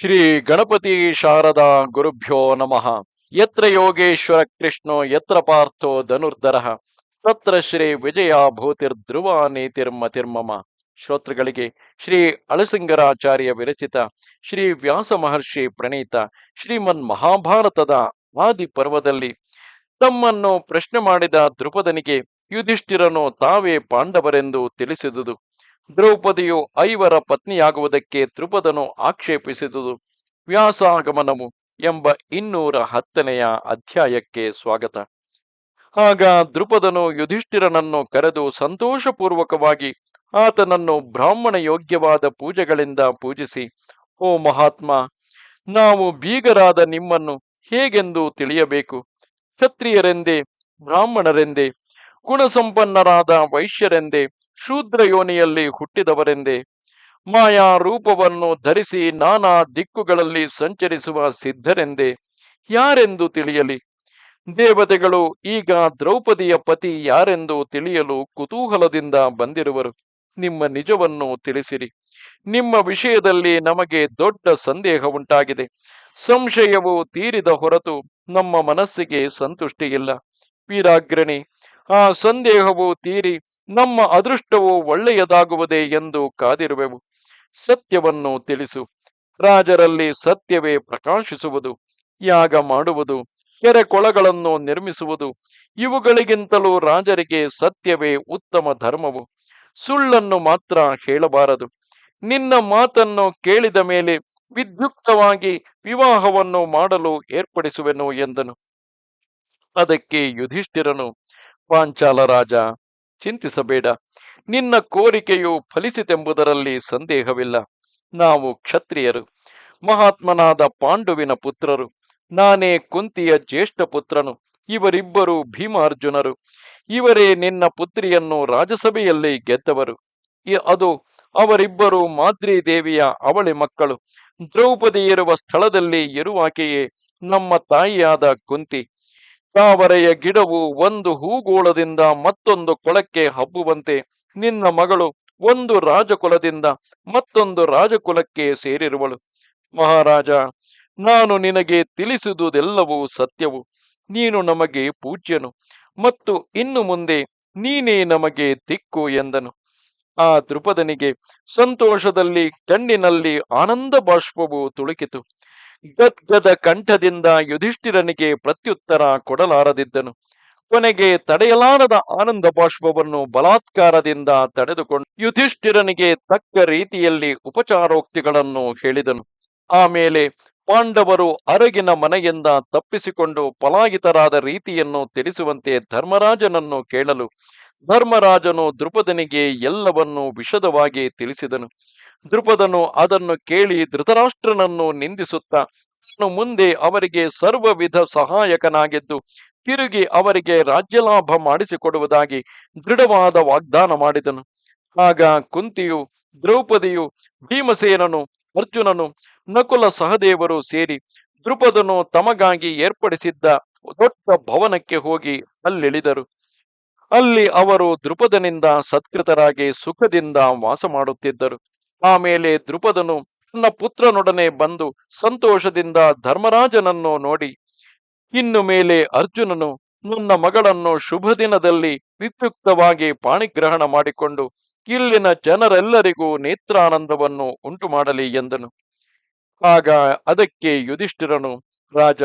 ಶ್ರೀ ಗಣಪತಿ ಶಾರದಾ ಗುರುಭ್ಯೋ ನಮಃ. ಯತ್ರ ಯೋಗೇಶ್ವರ ಕೃಷ್ಣೋ, ಯತ್ರ ಪಾರ್ಥೋ ಧನುರ್ಧರ. ತತ್ರ ಶ್ರೀ ವಿಜಯ ಭೂತಿರ್ಧ್ರುವ ನೀತಿರ್ಮತಿರ್ಮಮ ಶ್ರೋತೃಗಳಿಗೆ ಶ್ರೀ ಅಳಸಿಂಗರಾಚಾರ್ಯ ವಿರಚಿತ ಶ್ರೀ ವ್ಯಾಸ ಮಹರ್ಷಿ ಪ್ರಣೀತ ಶ್ರೀಮನ್ ಮಹಾಭಾರತದ ಆದಿ ಪರ್ವದಲ್ಲಿ ತಮ್ಮನ್ನು ಪ್ರಶ್ನೆ ಮಾಡಿದ ದ್ರುಪದನಿಗೆ ಯುಧಿಷ್ಠಿರನು ತಾವೇ ಪಾಂಡವರೆಂದು ತಿಳಿಸಿದುದು. ದ್ರೌಪದಿಯು ಐವರ ಪತ್ನಿಯಾಗುವುದಕ್ಕೆ ದ್ರುಪದನು ಆಕ್ಷೇಪಿಸಿದುದು. ವ್ಯಾಸಾಗಮನವು ಎಂಬ ಇನ್ನೂರ ಹತ್ತನೆಯ ಅಧ್ಯಾಯಕ್ಕೆ ಸ್ವಾಗತ. ಆಗ ದ್ರುಪದನು ಯುಧಿಷ್ಠಿರನನ್ನು ಕರೆದು ಸಂತೋಷಪೂರ್ವಕವಾಗಿ ಆತನನ್ನು ಬ್ರಾಹ್ಮಣ ಯೋಗ್ಯವಾದ ಪೂಜೆಗಳಿಂದ ಪೂಜಿಸಿ, ಓ ಮಹಾತ್ಮ, ನಾವು ಬೀಗರಾದ ನಿಮ್ಮನ್ನು ಹೇಗೆಂದು ತಿಳಿಯಬೇಕು? ಕ್ಷತ್ರಿಯರೆಂದೇ, ಬ್ರಾಹ್ಮಣರೆಂದೇ, ಗುಣಸಂಪನ್ನರಾದ ವೈಶ್ಯರೆಂದೇ ಶೂದ್ರ ಯೋನಿಯಲ್ಲಿ ಹುಟ್ಟಿದವರೆಂದೇ ಮಾಯಾ ರೂಪವನ್ನು ಧರಿಸಿ ನಾನಾ ದಿಕ್ಕುಗಳಲ್ಲಿ ಸಂಚರಿಸುವ ಸಿದ್ಧರೆಂದೇ ಯಾರೆಂದು ತಿಳಿಯಲಿ? ದೇವತೆಗಳು ಈಗ ದ್ರೌಪದಿಯ ಪತಿ ಯಾರೆಂದು ತಿಳಿಯಲು ಕುತೂಹಲದಿಂದ ಬಂದಿರುವರು. ನಿಮ್ಮ ನಿಜವನ್ನು ತಿಳಿಸಿರಿ. ನಿಮ್ಮ ವಿಷಯದಲ್ಲಿ ನಮಗೆ ದೊಡ್ಡ ಸಂದೇಹ ಉಂಟಾಗಿದೆ ಸಂಶಯವು ತೀರಿದ ಹೊರತು ನಮ್ಮ ಮನಸ್ಸಿಗೆ ಸಂತುಷ್ಟಿಯಿಲ್ಲ. ವೀರಾಗ್ರಣಿ ಆ ಸಂದೇಹವು ತೀರಿ ನಮ್ಮ ಅದೃಷ್ಟವು ಒಳ್ಳೆಯದಾಗುವುದೇ ಎಂದು ಕಾದಿರುವೆವು. ಸತ್ಯವನ್ನು ತಿಳಿಸು. ರಾಜರಲ್ಲಿ ಸತ್ಯವೇ ಪ್ರಕಾಶಿಸುವುದು. ಯಾಗ ಮಾಡುವುದು. ಕೆರೆ ಕೊಳಗಳನ್ನು ನಿರ್ಮಿಸುವುದು. ಇವುಗಳಿಗಿಂತಲೂ ರಾಜರಿಗೆ ಸತ್ಯವೇ ಉತ್ತಮ ಧರ್ಮವು. ಸುಳ್ಳನ್ನು ಮಾತ್ರ ಹೇಳಬಾರದು. ನಿನ್ನ ಮಾತನ್ನು ಕೇಳಿದ ಮೇಲೆ ವಿದ್ಯುಕ್ತವಾಗಿ ವಿವಾಹವನ್ನು ಮಾಡಲು ಏರ್ಪಡಿಸುವೆನು ಎಂದನು. ಅದಕ್ಕೆ ಯುಧಿಷ್ಠಿರನು ಪಾಂಚಾಲ ರಾಜ, ಚಿಂತಿಸಬೇಡ. ನಿನ್ನ ಕೋರಿಕೆಯು ಫಲಿಸಿತೆಂಬುದರಲ್ಲಿ ಸಂದೇಹವಿಲ್ಲ. ನಾವು ಕ್ಷತ್ರಿಯರು, ಮಹಾತ್ಮನಾದ ಪಾಂಡುವಿನ ಪುತ್ರರು, ನಾನೇ ಕುಂತಿಯ ಜ್ಯೇಷ್ಠ ಪುತ್ರನು, ಇವರಿಬ್ಬರು ಭೀಮಾರ್ಜುನರು. ಇವರೇ ನಿನ್ನ ಪುತ್ರಿಯನ್ನು ರಾಜಸಭೆಯಲ್ಲಿ ಗೆದ್ದವರು. ಅದು ಅವರಿಬ್ಬರು ಮಾದ್ರಿ ದೇವಿಯ ಅವಳಿ ಮಕ್ಕಳು. ದ್ರೌಪದಿ ಇರುವ ಸ್ಥಳದಲ್ಲಿ ಇರುವಾಕೆಯೇ ನಮ್ಮ ತಾಯಿಯಾದ ಕುಂತಿ. ತಾವರೆಯ ಗಿಡವು ಒಂದು ಹೂಗೋಳದಿಂದ ಮತ್ತೊಂದು ಕೊಳಕ್ಕೆ ಹಬ್ಬುವಂತೆ. ನಿನ್ನ ಮಗಳು ಒಂದು ರಾಜಕುಲದಿಂದ ಮತ್ತೊಂದು ರಾಜಕುಲಕ್ಕೆ ಸೇರಿರುವಳು. ಮಹಾರಾಜ, ನಾನು ನಿನಗೆ ತಿಳಿಸುವುದೆಲ್ಲವೂ ಸತ್ಯವು. ನೀನು ನಮಗೆ ಪೂಜ್ಯನು ಮತ್ತು ಇನ್ನು ಮುಂದೆ ನೀನೇ ನಮಗೆ ದಿಕ್ಕು ಎಂದನು. ಆ ದೃಪದನಿಗೆ ಸಂತೋಷದಲ್ಲಿ ಕಣ್ಣಿನಲ್ಲಿ ಆನಂದ ಬಾಷ್ಪವು ತುಳುಕಿತು. ಗದ್ಗದ ಕಂಠದಿಂದ ಯುಧಿಷ್ಠಿರನಿಗೆ ಪ್ರತ್ಯುತ್ತರ ಕೊಡಲಾರದಿದ್ದನು. ಕೊನೆಗೆ ತಡೆಯಲಾರದ ಆನಂದ ಬಾಷ್ಪವನ್ನು ಬಲಾತ್ಕಾರದಿಂದ ತಡೆದುಕೊಂಡು ಯುಧಿಷ್ಠಿರನಿಗೆ ತಕ್ಕ ರೀತಿಯಲ್ಲಿ ಉಪಚಾರೋಕ್ತಿಗಳನ್ನು ಹೇಳಿದನು. ಆಮೇಲೆ ಪಾಂಡವರು ಅರಗಿನ ಮನೆಯಿಂದ ತಪ್ಪಿಸಿಕೊಂಡು ಪಲಾಯಿತರಾದ ರೀತಿಯನ್ನು ತಿಳಿಸುವಂತೆ ಧರ್ಮರಾಜನನ್ನು ಕೇಳಲು ಧರ್ಮರಾಜನು ದ್ರುಪದನಿಗೆ ಎಲ್ಲವನ್ನೂ ವಿಷದವಾಗಿ ತಿಳಿಸಿದನು. ದೃಪದನು ಅದನ್ನು ಕೇಳಿ ಧೃತರಾಷ್ಟ್ರನನ್ನು ನಿಂದಿಸುತ್ತಾ ತಾನು ಮುಂದೆ ಅವರಿಗೆ ಸರ್ವವಿಧ ಸಹಾಯಕನಾಗಿದ್ದು, ತಿರುಗಿ ಅವರಿಗೆ ರಾಜ್ಯಲಾಭ ಮಾಡಿಸಿಕೊಡುವುದಾಗಿ ದೃಢವಾದ ವಾಗ್ದಾನ ಮಾಡಿದನು. ಆಗ ಕುಂತಿಯು, ದ್ರೌಪದಿಯು, ಭೀಮಸೇನನು, ಅರ್ಜುನನು, ನಕುಲ ಸಹದೇವರು ಸೇರಿ ದೃಪದನು ತಮಗಾಗಿ ಏರ್ಪಡಿಸಿದ್ದ ದೊಡ್ಡ ಭವನಕ್ಕೆ ಹೋಗಿ ಅಲ್ಲಿಳಿದರು. ಅಲ್ಲಿ ಅವರು ದೃಪದನಿಂದ ಸತ್ಕೃತರಾಗಿ ಸುಖದಿಂದ ವಾಸ ಮಾಡುತ್ತಿದ್ದರು. ಆಮೇಲೆ ದೃಪದನು ತನ್ನ ಪುತ್ರನೊಡನೆ ಬಂದು ಸಂತೋಷದಿಂದ ಧರ್ಮರಾಜನನ್ನು ನೋಡಿ, ಇನ್ನು ಮೇಲೆ ಅರ್ಜುನನು ನನ್ನ ಮಗಳನ್ನು ಶುಭ ದಿನದಲ್ಲಿ ವಿದ್ಯುಕ್ತವಾಗಿ ಪಾಣಿಗ್ರಹಣ ಮಾಡಿಕೊಂಡು ಇಲ್ಲಿನ ಜನರೆಲ್ಲರಿಗೂ ನೇತ್ರಾನಂದವನ್ನು ಉಂಟು ಮಾಡಲಿ ಎಂದನು. ಆಗ ಅದಕ್ಕೆ ಯುಧಿಷ್ಠಿರನು, ರಾಜ,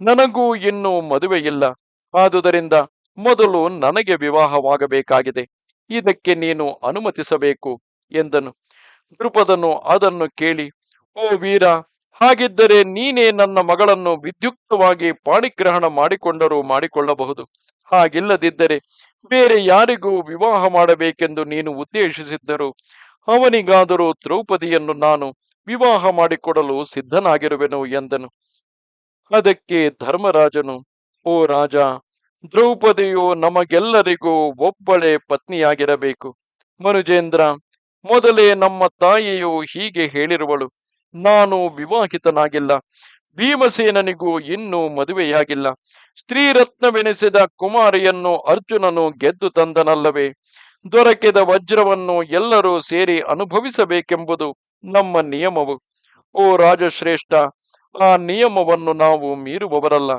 ನನಗೂ ಇನ್ನೂ ಮದುವೆಯಿಲ್ಲ. ಆದುದರಿಂದ ಮೊದಲು ನನಗೆ ವಿವಾಹವಾಗಬೇಕಾಗಿದೆ. ಇದಕ್ಕೆ ನೀನು ಅನುಮತಿಸಬೇಕು ಎಂದನು. ದೃಪದನು ಅದನ್ನು ಕೇಳಿ, ಓ ವೀರ, ಹಾಗಿದ್ದರೆ ನೀನೇ ನನ್ನ ಮಗಳನ್ನು ವಿದ್ಯುಕ್ತವಾಗಿ ಪಾಣಿಗ್ರಹಣ ಮಾಡಿಕೊಂಡರೂ ಮಾಡಿಕೊಳ್ಳಬಹುದು. ಹಾಗಿಲ್ಲದಿದ್ದರೆ ಬೇರೆ ಯಾರಿಗೂ ವಿವಾಹ ಮಾಡಬೇಕೆಂದು ನೀನು ಉದ್ದೇಶಿಸಿದ್ದರು ಅವನಿಗಾದರೂ ದ್ರೌಪದಿಯನ್ನು ನಾನು ವಿವಾಹ ಮಾಡಿಕೊಡಲು ಸಿದ್ಧನಾಗಿರುವೆನು ಎಂದನು. ಅದಕ್ಕೆ ಧರ್ಮರಾಜನು, ಓ ರಾಜ, ದ್ರೌಪದಿಯು ನಮಗೆಲ್ಲರಿಗೂ ಒಬ್ಬಳೇ ಪತ್ನಿಯಾಗಿರಬೇಕು. ಮನುಜೇಂದ್ರ ಮೊದಲೇ ನಮ್ಮ ತಾಯಿಯು ಹೀಗೆ ಹೇಳಿರುವಳು, ನಾನು ವಿವಾಹಿತನಾಗಿಲ್ಲ, ಭೀಮಸೇನನಿಗೂ ಇನ್ನೂ ಮದುವೆಯಾಗಿಲ್ಲ. ಸ್ತ್ರೀರತ್ನವೆನಿಸಿದ ಕುಮಾರಿಯನ್ನು ಅರ್ಜುನನು ಗೆದ್ದು ತಂದನಲ್ಲವೇ? ದೊರಕಿದ ವಜ್ರವನ್ನು ಎಲ್ಲರೂ ಸೇರಿ ಅನುಭವಿಸಬೇಕೆಂಬುದು ನಮ್ಮ ನಿಯಮವು. ಓ ರಾಜಶ್ರೇಷ್ಠ, ಆ ನಿಯಮವನ್ನು ನಾವು ಮೀರುವವರಲ್ಲ.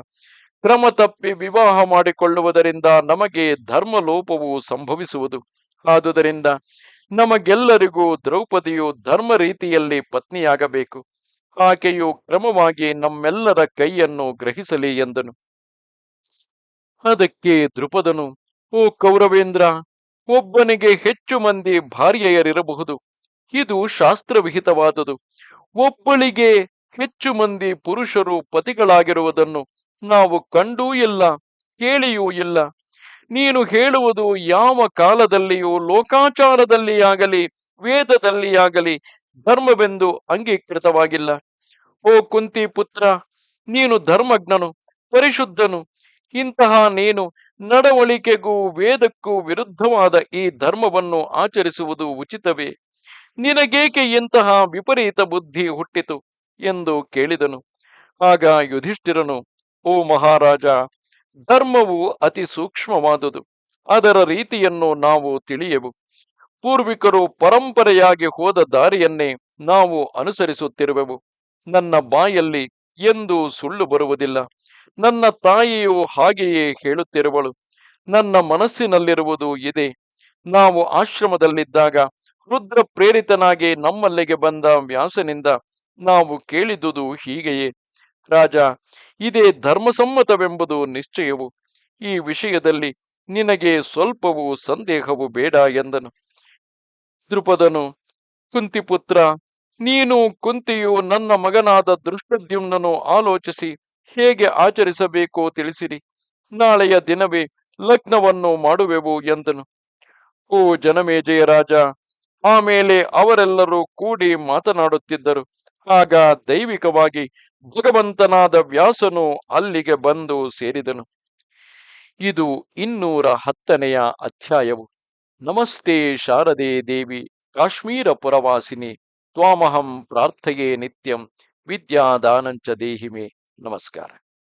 ಕ್ರಮ ತಪ್ಪಿ ವಿವಾಹ ಮಾಡಿಕೊಳ್ಳುವುದರಿಂದ ನಮಗೆ ಧರ್ಮಲೋಪವು ಸಂಭವಿಸುವುದು. ಆದುದರಿಂದ ನಮಗೆಲ್ಲರಿಗೂ ದ್ರೌಪದಿಯು ಧರ್ಮ ರೀತಿಯಲ್ಲಿ ಪತ್ನಿಯಾಗಬೇಕು. ಆಕೆಯು ಕ್ರಮವಾಗಿ ನಮ್ಮೆಲ್ಲರ ಕೈಯನ್ನು ಗ್ರಹಿಸಲಿ ಎಂದನು. ಅದಕ್ಕೆ ದೃಪದನು ಓ ಕೌರವೇಂದ್ರ, ಒಬ್ಬನಿಗೆ ಹೆಚ್ಚು ಮಂದಿ ಭಾರ್ಯೆಯರಿರಬಹುದು. ಇದು ಶಾಸ್ತ್ರವಿಹಿತವಾದುದು. ಒಬ್ಬಳಿಗೆ ಹೆಚ್ಚು ಮಂದಿ ಪುರುಷರು ಪತಿಗಳಾಗಿರುವುದನ್ನು ನಾವು ಕಂಡೂ ಇಲ್ಲ, ಕೇಳಿಯೂ ಇಲ್ಲ. ನೀನು ಹೇಳುವುದು ಯಾವ ಕಾಲದಲ್ಲಿಯೂ ಲೋಕಾಚಾರದಲ್ಲಿ ಆಗಲಿ, ವೇದದಲ್ಲಿ ಆಗಲಿ ಧರ್ಮವೆಂದು ಅಂಗೀಕೃತವಾಗಿಲ್ಲ. ಓ ಕುಂತಿ ಪುತ್ರ, ನೀನು ಧರ್ಮಜ್ಞನು, ಪರಿಶುದ್ಧನು. ಇಂತಹ ನೀನು ನಡವಳಿಕೆಗೂ ವೇದಕ್ಕೂ ವಿರುದ್ಧವಾದ ಈ ಧರ್ಮವನ್ನು ಆಚರಿಸುವುದು ಉಚಿತವೇ? ನಿನಗೇಕೆ ಇಂತಹ ವಿಪರೀತ ಬುದ್ಧಿ ಹುಟ್ಟಿತು? ಎಂದು ಕೇಳಿದನು. ಆಗ ಯುಧಿಷ್ಠಿರನು, ಓ ಮಹಾರಾಜ ಧರ್ಮವು ಅತಿ ಸೂಕ್ಷ್ಮವಾದುದು. ಅದರ ರೀತಿಯನ್ನು ನಾವು ತಿಳಿಯೆವು. ಪೂರ್ವಿಕರು ಪರಂಪರೆಯಾಗಿ ಹೋದ ದಾರಿಯನ್ನೇ ನಾವು ಅನುಸರಿಸುತ್ತಿರುವೆವು. ನನ್ನ ಬಾಯಲ್ಲಿ ಎಂದು ಸುಳ್ಳು ಬರುವುದಿಲ್ಲ. ನನ್ನ ತಾಯಿಯು ಹಾಗೆಯೇ ಹೇಳುತ್ತಿರುವಳು. ನನ್ನ ಮನಸ್ಸಿನಲ್ಲಿರುವುದು ಇದೆ. ನಾವು ಆಶ್ರಮದಲ್ಲಿದ್ದಾಗ ರುದ್ರ ಪ್ರೇರಿತನಾಗಿ ನಮ್ಮಲ್ಲಿಗೆ ಬಂದ ವ್ಯಾಸನಿಂದ ನಾವು ಕೇಳಿದುದು ಹೀಗೆಯೇ. ರಾಜ, ಇದೇ ಧರ್ಮಸಮ್ಮತವೆಂಬುದು ನಿಶ್ಚಯವು. ಈ ವಿಷಯದಲ್ಲಿ ನಿನಗೆ ಸ್ವಲ್ಪವೂ ಸಂದೇಹವು ಬೇಡ ಎಂದನು. ದೃಪದನು ಕುಂತಿಪುತ್ರ, ನೀನು ಕುಂತಿಯು ನನ್ನ ಮಗನಾದ ದೃಷ್ಟದ್ಯುಮ್ನನು ಆಲೋಚಿಸಿ ಹೇಗೆ ಆಚರಿಸಬೇಕೋ ತಿಳಿಸಿರಿ. ನಾಳೆಯ ದಿನವೇ ಲಗ್ನವನ್ನು ಮಾಡುವೆವು ಎಂದನು. ಓ ಜನಮೇಜಯ ರಾಜ ಆಮೇಲೆ ಅವರೆಲ್ಲರೂ ಕೂಡಿ ಮಾತನಾಡುತ್ತಿದ್ದರು. ಆಗ ದೈವಿಕವಾಗಿ ಭಗವಂತನಾದ ವ್ಯಾಸನು ಅಲ್ಲಿಗೆ ಬಂದು ಸೇರಿದನು. ಇದು ಇನ್ನೂರ ಹತ್ತನೆಯ ಅಧ್ಯಾಯವು. ನಮಸ್ತೆ ಶಾರದೆ ದೇವಿ, ಕಾಶ್ಮೀರ ಪುರವಾಸಿನಿ, ತ್ವಾಮಹಂ ಪ್ರಾರ್ಥೆಯೇ ನಿತ್ಯಂ, ವಿದ್ಯಾದಾನಂಚ ದೇಹಿಮೆ. ನಮಸ್ಕಾರ.